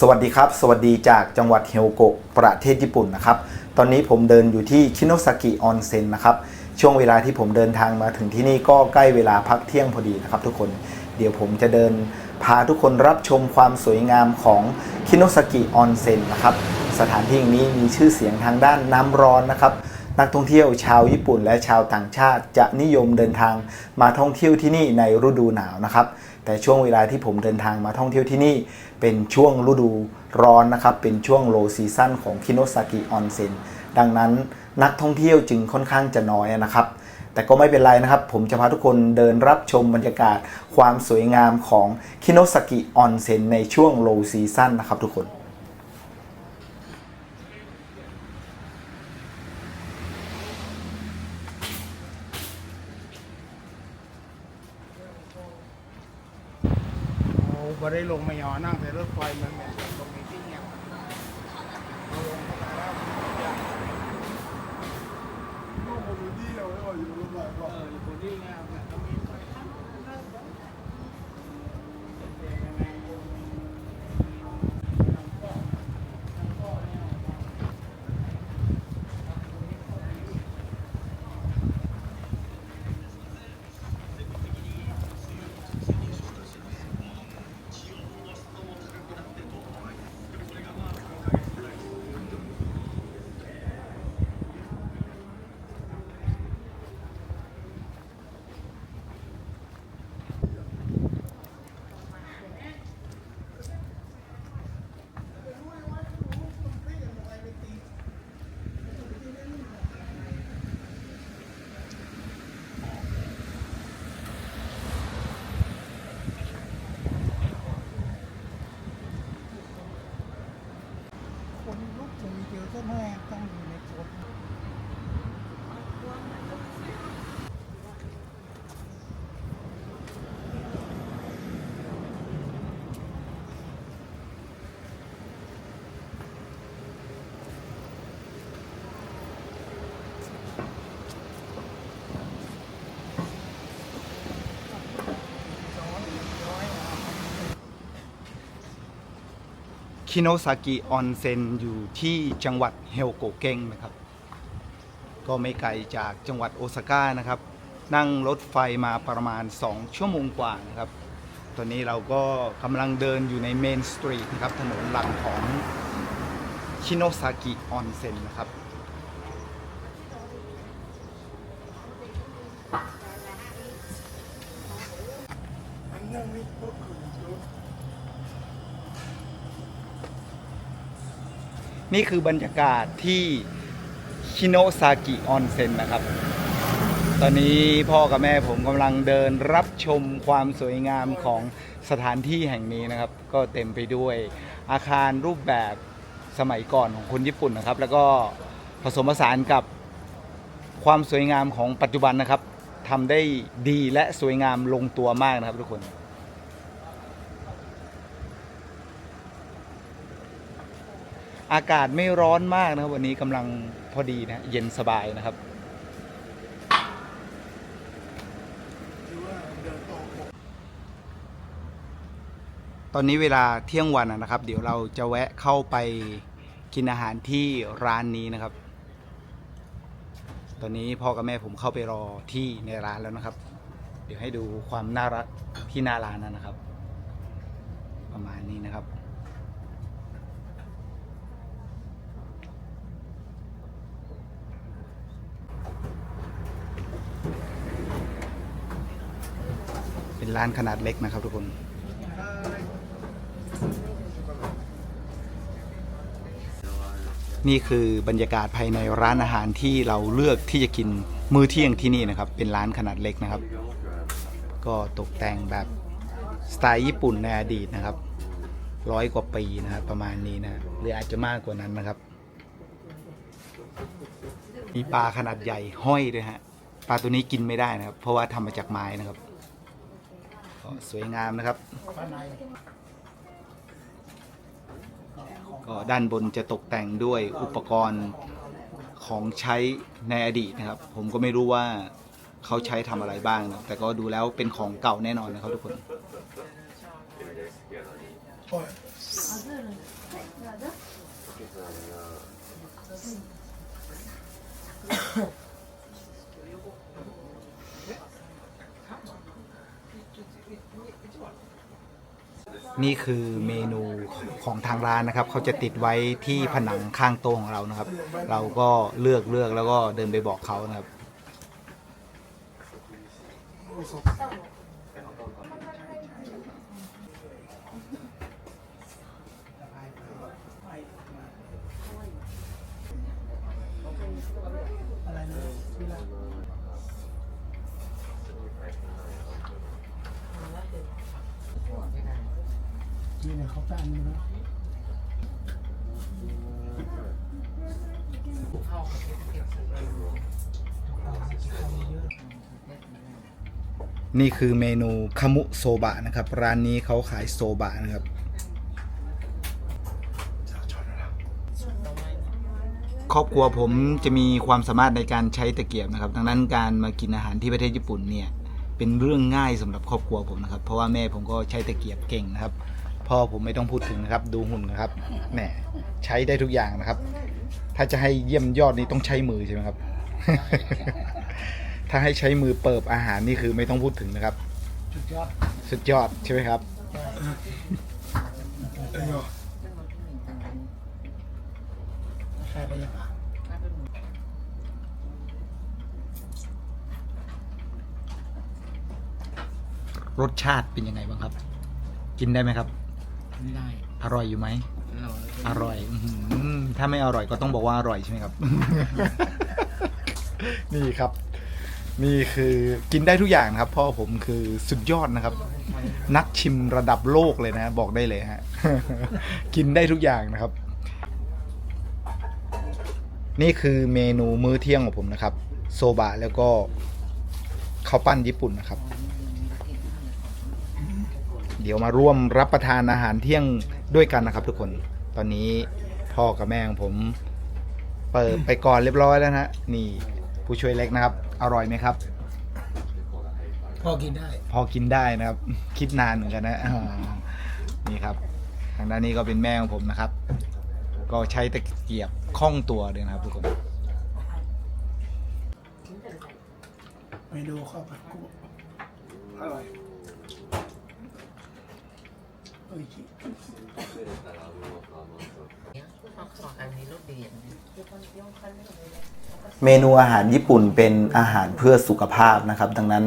สวัสดีครับ สวัสดีจากจังหวัดเฮลโกะประเทศญี่ปุ่นนะครับ ตอนนี้ผมเดินอยู่ที่ชิโนซากิออนเซ็นนะครับ ช่วงเวลาที่ผมเดินทางมาถึงที่นี่ก็ใกล้เวลาพักเที่ยงพอดีนะครับทุกคน เดี๋ยวผมจะเดินพาทุกคนรับชมความสวยงามของคิโนซากิออนเซ็นนะครับ สถานที่แห่งนี้มีชื่อเสียงทางด้านน้ำร้อนนะครับ นักท่องเที่ยวชาวญี่ปุ่นและชาวต่างชาติจะนิยมเดินทางมาท่องเที่ยวที่นี่ในฤดูหนาวนะครับ แต่ช่วงเวลาที่ผมเดินทางมาท่องเที่ยวที่นี่ เป็นช่วงฤดูร้อนนะครับ เป็นช่วงโลซีซั่นของคิโนซากิออนเซ็นดังนั้นนักท่องเที่ยวจึงค่อนข้างจะน้อยนะครับ แต่ก็ไม่เป็นไรนะครับ ผมจะพาทุกคนเดินรับชมบรรยากาศความสวยงามของคิโนซากิออนเซ็นในช่วงโลซีซั่นนะครับทุกคน ได้ลงมายอนั่งแต่รถไฟมันเหมือนกับตรงนี้ที่เงียบเอาลงมาแล้วก็คงดูดีเราไม่ว่าอยู่รถไฟบอกเอออยู่บนนี่ไงเนี่ยตรงนี้ไปทาง ลุกถึงมีเกี่ยวต้นแห้งต้องอยู่ในโถ คิโนซากิออนเซ็นอยู่ที่จังหวัดเฮลโกเกงนะครับ ก็ไม่ไกลจากจังหวัดโอซาก้านะครับ นั่งรถไฟมาประมาณ 2 ชั่วโมงกว่านะครับ ตอนนี้เราก็กำลังเดินอยู่ในเมนสตรีทนะครับ ถนนหลักของชิโนซากิออนเซ็นนะครับอันนั้นนี่ก็คื นี่คือบรรยากาศที่ชิโนซากิออนเซ็นนะครับ ตอนนี้พ่อกับแม่ผมกำลังเดินรับชมความสวยงามของสถานที่แห่งนี้นะครับ ก็เต็มไปด้วยอาคารรูปแบบสมัยก่อนของคนญี่ปุ่นนะครับ แล้วก็ผสมผสานกับความสวยงามของปัจจุบันนะครับทำได้ดีและสวยงามลงตัวมากนะครับทุกคน อากาศไม่ร้อนมากนะครับ วันนี้กำลังพอดีนะเย็นสบายนะครับตอนนี้เวลาเที่ยงวันนะครับ เดี๋ยวเราจะแวะเข้าไปกินอาหารที่ร้านนี้นะครับ ตอนนี้พ่อกับแม่ผมเข้าไปรอที่ในร้านแล้วนะครับ เดี๋ยวให้ดูความน่ารักที่หน้าร้านนะครับ ประมาณนี้นะครับ เป็นร้านขนาดเล็กนะครับทุกคน นี่คือบรรยากาศภายในร้านอาหารที่เราเลือกที่จะกินมื้อเที่ยงที่นี่นะครับ เป็นร้านขนาดเล็กนะครับ ก็ตกแต่งแบบสไตล์ญี่ปุ่นในอดีตนะครับร้อยกว่าปีนะครับประมาณนี้นะหรืออาจจะมากกว่านั้นนะครับ มีปลาขนาดใหญ่ห้อยด้วยฮะปลาตัวนี้กินไม่ได้นะครับ เพราะว่าทำมาจากไม้นะครับ ก็สวยงามนะครับ ก็ด้านบนจะตกแต่งด้วยอุปกรณ์ของใช้ในอดีตนะครับ ผมก็ไม่รู้ว่าเขาใช้ทำอะไรบ้างนะแต่ก็ดูแล้วเป็นของเก่าแน่นอนนะครับทุกคน นี่คือเมนูของทางร้านนะครับเขาจะติดไว้ที่ผนังข้างโต๊ะของเรานะครับ เราก็เลือกเลือกแล้วก็เดินไปบอกเขานะครับ นี่เนี่ยเขาตั้งนี่นะนี่คือเมนูคามุโซบะนะครับ ร้านนี้เขาขายโซบะนะครับ ครอบครัวผมจะมีความสามารถในการใช้ตะเกียบนะครับ ดังนั้นการมากินอาหารที่ประเทศญี่ปุ่นเนี่ยเป็นเรื่องง่ายสำหรับครอบครัวผมนะครับ เพราะว่าแม่ผมก็ใช้ตะเกียบเก่งนะครับ พ่อผมไม่ต้องพูดถึงนะครับ ดูหุ่นนะครับแหมใช้ได้ทุกอย่างนะครับ ถ้าจะให้เยี่ยมยอดนี่ต้องใช้มือใช่ไหมครับ ถ้าให้ใช้มือเปิบอาหารนี่คือไม่ต้องพูดถึงนะครับจุดยอดสุดยอดใช่ไหมครับ ใช่ไปยังไงรสชาติเป็นยังไงบ้างครับ กินได้ไหมครับ ไม่ได้อร่อยอยู่ไหม เราอร่อยอื้อหือถ้าไม่อร่อยก็ต้องบอกว่าอร่อยใช่ไหมครับ นี่ครับ นี่คือกินได้ทุกอย่างนะครับ พ่อผมคือสุดยอดนะครับ นักชิมระดับโลกเลยนะ บอกได้เลยฮะ กินได้ทุกอย่างนะครับ นี่คือเมนูมื้อเที่ยงของผมนะครับ โซบะแล้วก็ข้าวปั้นญี่ปุ่นนะครับ เดี๋ยวมาร่วมรับประทานอาหารเที่ยงด้วยกันนะครับ ทุกคนตอนนี้พ่อกับแม่ของผม เปิดไปก่อนเรียบร้อยแล้วนะฮะนี่ผู้ช่วยเล็กนะครับ อร่อยไหมครับ พอกินได้ พอกินได้นะครับ คิดนานเหมือนกันนะอ่านี่ครับ ทางด้านนี้ก็เป็นแม่ของผมนะครับ ก็ใช้ตะเกียบคล่องตัวเลยนะครับ ทุกคนเมนูข้าวผัดกุ้งอร่อย เอ้ยเมนูอาหารญี่ปุ่นเป็นอาหารเพื่อสุขภาพนะครับ ดังนั้น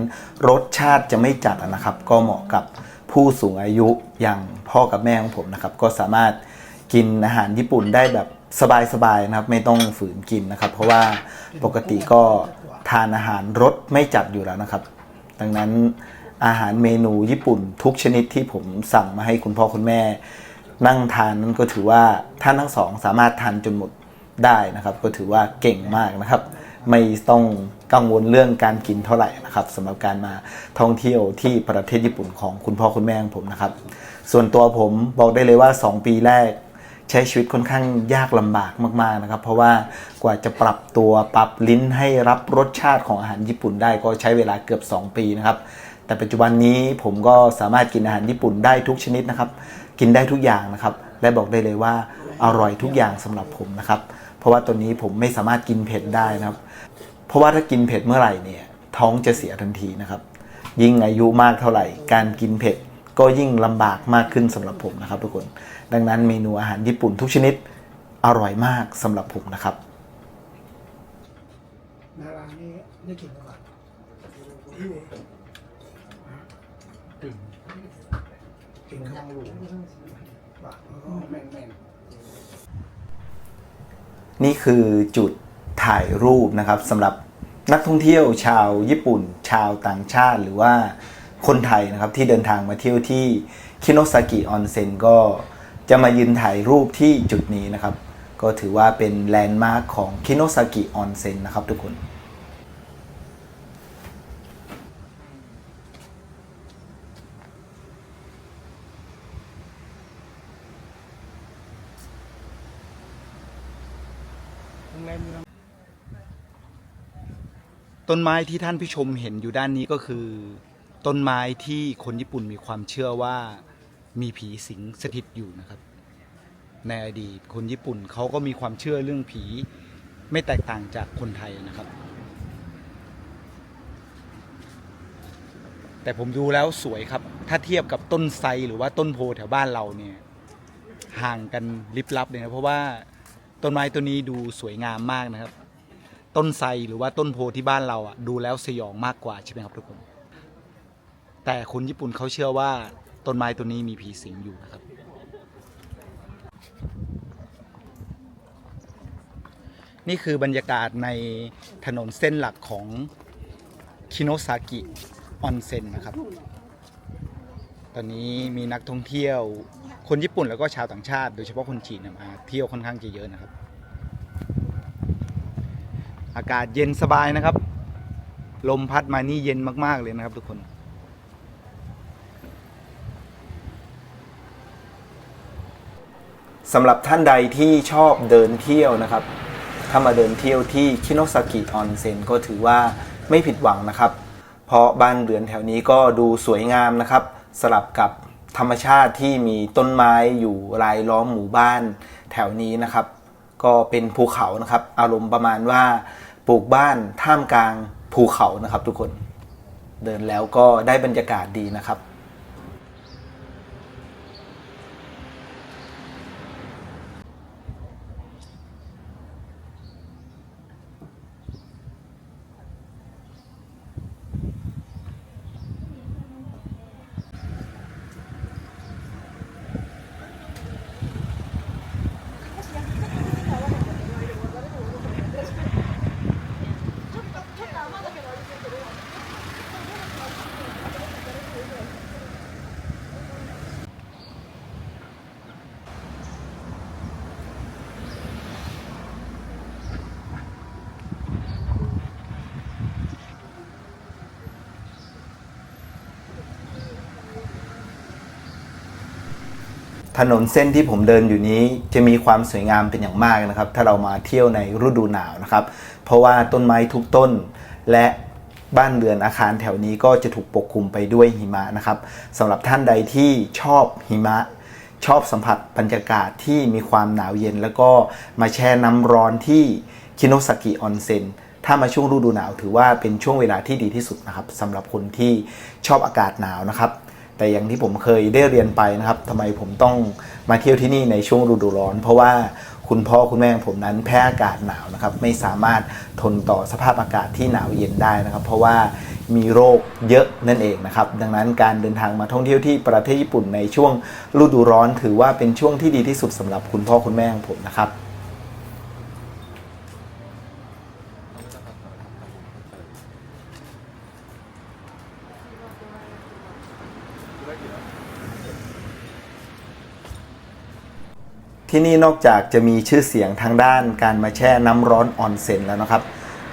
รสชาติจะไม่จัดนะครับ ก็เหมาะกับผู้สูงอายุอย่างพ่อกับแม่ของผมนะครับ ก็สามารถกินอาหารญี่ปุ่นได้แบบสบายๆนะครับ ไม่ต้องฝืนกินนะครับ เพราะว่าปกติก็ทานอาหารรสไม่จัดอยู่แล้วนะครับ ดังนั้น อาหารเมนูญี่ปุ่นทุกชนิดที่ผมสั่งมาให้คุณพ่อคุณแม่ นั่งทานนั้นก็ถือว่าท่านทั้งสองสามารถทานจนหมดได้นะครับ ก็ถือว่าเก่งมากนะครับ ไม่ต้องกังวลเรื่องการกินเท่าไหร่นะครับสำหรับการมาท่องเที่ยวที่ประเทศญี่ปุ่นของคุณพ่อคุณแม่ของผมนะครับ ส่วนตัวผมบอกได้เลยว่า 2 ปีแรก ใช้ชีวิตค่อนข้างยากลำบากมากๆนะครับ เพราะว่ากว่าจะปรับตัวปรับลิ้นให้รับรสชาติของอาหารญี่ปุ่นได้ก็ใช้เวลาเกือบ 2 ปีนะครับ แต่ปัจจุบันนี้ผมก็สามารถกินอาหารญี่ปุ่นได้ทุกชนิดนะครับ กินได้ทุกอย่างนะครับ และบอกได้เลยว่าอร่อยทุกอย่างสำหรับผมนะครับ เพราะว่าตัวนี้ผมไม่สามารถกินเผ็ดได้นะครับ เพราะว่าถ้ากินเผ็ดเมื่อไหร่เนี่ยท้องจะเสียทันทีนะครับ ยิ่งอายุมากเท่าไหร่ การกินเผ็ดก็ยิ่งลำบากมากขึ้นสำหรับผมนะครับทุกคน ดังนั้นเมนูอาหารญี่ปุ่นทุกชนิดอร่อยมากสำหรับผมนะครับนารานี่ได้กินก่อนกลิ่นกลิ่ นข้างลูกบ่าแม่นแม่นนี่คือจุดถ่ายรูปนะครับสำหรับนักท่องเที่ยวชาวญี่ปุ่น ชาวต่างชาติ หรือว่าคนไทยนะครับที่เดินทางมาเที่ยวที่คิโนซากิออนเซ็นก็จะมายืนถ่ายรูปที่จุดนี้นะครับ ก็ถือว่าเป็นแลนด์มาร์คของคิโนซากิออนเซ็นนะครับทุกคน โรงแรมอยู่ ต้นไม้ที่ท่านผู้ชมเห็นอยู่ด้านนี้ก็คือ ต้นไม้ที่คนญี่ปุ่นมีความเชื่อว่ามีผีสิงสถิตอยู่นะครับ ในอดีตคนญี่ปุ่นเขาก็มีความเชื่อเรื่องผีไม่แตกต่างจากคนไทยนะครับ แต่ผมดูแล้วสวยครับ ถ้าเทียบกับต้นไทรหรือว่าต้นโพแถวบ้านเราเนี่ย ห่างกันลิบลับเลยนะเพราะว่า ต้นไม้ตัวนี้ดูสวยงามมากนะครับ ต้นไทรหรือว่าต้นโพที่บ้านเราอะดูแล้วสยองมากกว่าใช่ไหมครับทุกคน แต่คนญี่ปุ่นเขาเชื่อว่าต้นไม้ตัวนี้มีผีสิงอยู่นะครับ นี่คือบรรยากาศในถนนเส้นหลักของคิโนซากิออนเซ็นนะครับ ตอนนี้มีนักท่องเที่ยว คนญี่ปุ่นแล้วก็ชาวต่างชาติ โดยเฉพาะคนจีนมาเที่ยวค่อนข้างจะเยอะนะครับ อากาศเย็นสบายนะครับ ลมพัดมานี่เย็นมาก ๆ เลยนะครับทุกคนสำหรับท่านใดที่ชอบเดินเที่ยวนะครับ ถ้ามาเดินเที่ยวที่คิโนซากิออนเซ็นก็ถือว่าไม่ผิดหวังนะครับ เพราะบ้านเรือนแถวนี้ก็ดูสวยงามนะครับ สลับกับ ธรรมชาติที่มีต้นไม้อยู่รายล้อมหมู่บ้านแถวนี้นะครับ ก็เป็นภูเขานะครับ อารมณ์ประมาณว่าปลูกบ้านท่ามกลางภูเขานะครับ ทุกคนเดินแล้วก็ได้บรรยากาศดีนะครับ ถนนเส้นที่ผมเดินอยู่นี้จะมีความสวยงามเป็นอย่างมากนะครับ ถ้าเรามาเที่ยวในฤดูหนาวนะครับ เพราะว่าต้นไม้ทุกต้น และบ้านเรือนอาคารแถวนี้ก็จะถูกปกคลุมไปด้วยหิมะนะครับสำหรับท่านใดที่ชอบหิมะ ชอบสัมผัสบรรยากาศที่มีความหนาวเย็น แล้วก็มาแช่น้ำร้อนที่คิโนซากิออนเซ็นถ้ามาช่วงฤดูหนาวถือว่าเป็นช่วงเวลาที่ดีที่สุดนะครับสำหรับคนที่ชอบอากาศหนาวนะครับ แต่อย่างที่ผมเคยได้เรียนไปนะครับทำไมผมต้องมาเที่ยวที่นี่ในช่วงฤดูร้อน เพราะว่าคุณพ่อคุณแม่ผมนั้นแพ้อากาศหนาวนะครับไม่สามารถทนต่อสภาพอากาศที่หนาวเย็นได้นะครับ เพราะว่ามีโรคเยอะนั่นเองนะครับ ดังนั้นการเดินทางมาท่องเที่ยวที่ประเทศญี่ปุ่นในช่วงฤดูร้อน ถือว่าเป็นช่วงที่ดีที่สุดสำหรับคุณพ่อคุณแม่ของผมนะครับ ที่นี่นอกจากจะมีชื่อเสียงทางด้านการมาแช่น้ำร้อนออนเซ็นแล้วนะครับ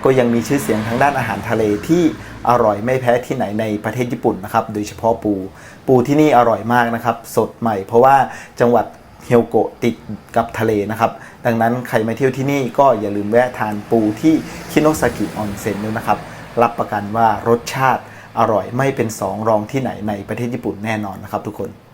ก็ยังมีชื่อเสียงทางด้านอาหารทะเลที่อร่อยไม่แพ้ที่ไหนในประเทศญี่ปุ่นนะครับ โดยเฉพาะปู ปูที่นี่อร่อยมากนะครับ สดใหม่ เพราะว่าจังหวัดเฮลโกะติดกับทะเลนะครับ ดังนั้นใครมาเที่ยวที่นี่ก็อย่าลืมแวะทานปูที่คิโนซากิออนเซ็นด้วยนะครับ รับประกันว่ารสชาติอร่อยไม่เป็นสองรองที่ไหนในประเทศญี่ปุ่นแน่นอนนะครับทุกคน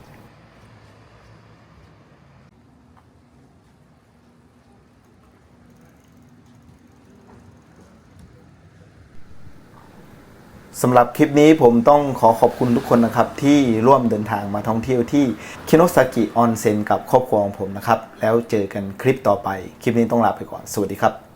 สำหรับคลิปนี้ผมต้องขอขอบคุณทุกคนนะครับ ที่ร่วมเดินทางมาท่องเที่ยวที่คิโนซากิออนเซ็นกับครอบครัวของผมนะครับ แล้วเจอกันคลิปต่อไป คลิปนี้ต้องลาไปก่อน สวัสดีครับ